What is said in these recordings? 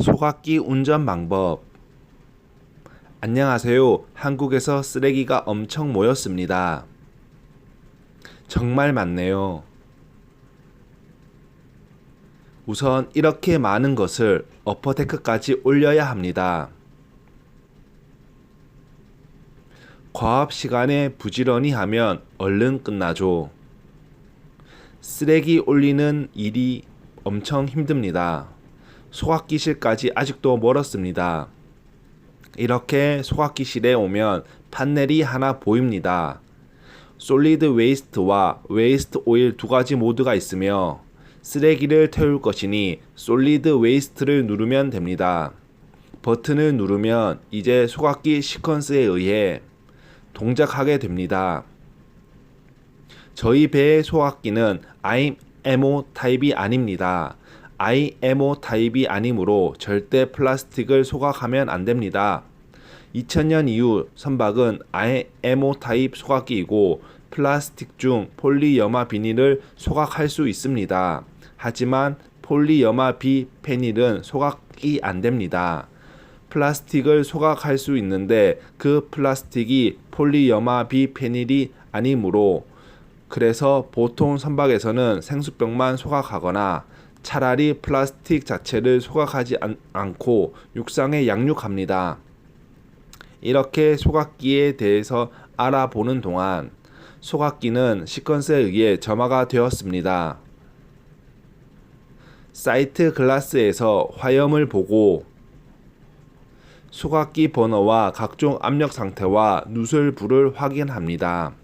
소각기 운전 방법. 안녕하세요. 한국에서 쓰레기가 엄청 모였습니다. 정말 많네요. 우선 이렇게 많은 것을 어퍼테크까지 올려야 합니다. 과업 시간에 부지런히 하면 얼른 끝나죠. 쓰레기 올리는 일이 엄청 힘듭니다. 소각기실까지 아직도 멀었습니다. 이렇게 소각기실에 오면 판넬이 하나 보입니다. 솔리드 웨이스트와 웨이스트 오일 두 가지 모드가 있으며 쓰레기를 태울 것이니 솔리드 웨이스트를 누르면 됩니다. 버튼을 누르면 이제 소각기 시퀀스에 의해 동작하게 됩니다. 저희 배의 소각기는 IMO 타입이 아닙니다. IMO 타입이 아니므로 절대 플라스틱을 소각하면 안 됩니다. 2000년 이후 선박은 IMO 타입 소각기이고 플라스틱 중 폴리여마 비닐을 소각할 수 있습니다. 하지만 폴리여마 비페닐은 소각이 안 됩니다. 플라스틱을 소각할 수 있는데 그 플라스틱이 폴리여마 비페닐이 아니므로 그래서 보통 선박에서는 생수병만 소각하거나 차라리 플라스틱 자체를 소각하지 않, 않고 육상에 양육합니다. 이렇게 소각기에 대해서 알아보는 동안 소각기는 시퀀스에 의해 점화가 되었습니다. 사이트 글라스에서 화염을 보고 소각기 버너와 각종 압력 상태와 누설불을 확인합니다.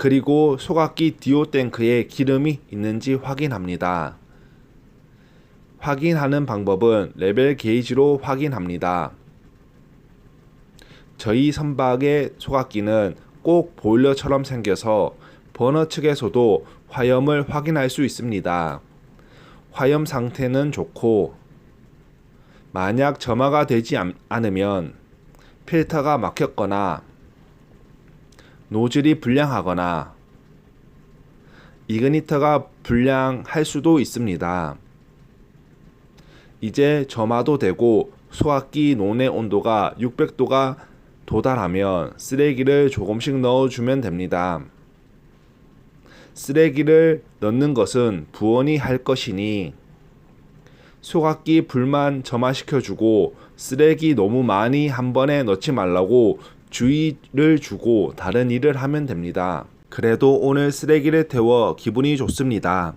그리고 소각기 디오 탱크에 기름이 있는지 확인합니다. 확인하는 방법은 레벨 게이지로 확인합니다. 저희 선박의 소각기는 꼭 보일러처럼 생겨서 버너 측에서도 화염을 확인할 수 있습니다. 화염 상태는 좋고 만약 점화가 되지 않- 않으면 필터가 막혔거나 노즐이 불량하거나 이그니터가 불량할 수도 있습니다. 이제 점화도 되고 소화기 논의 온도가 600도가 도달하면 쓰레기를 조금씩 넣어주면 됩니다. 쓰레기를 넣는 것은 부원이 할 것이니 소각기 불만 점화시켜주고 쓰레기 너무 많이 한 번에 넣지 말라고 주의를 주고 다른 일을 하면 됩니다. 그래도 오늘 쓰레기를 태워 기분이 좋습니다.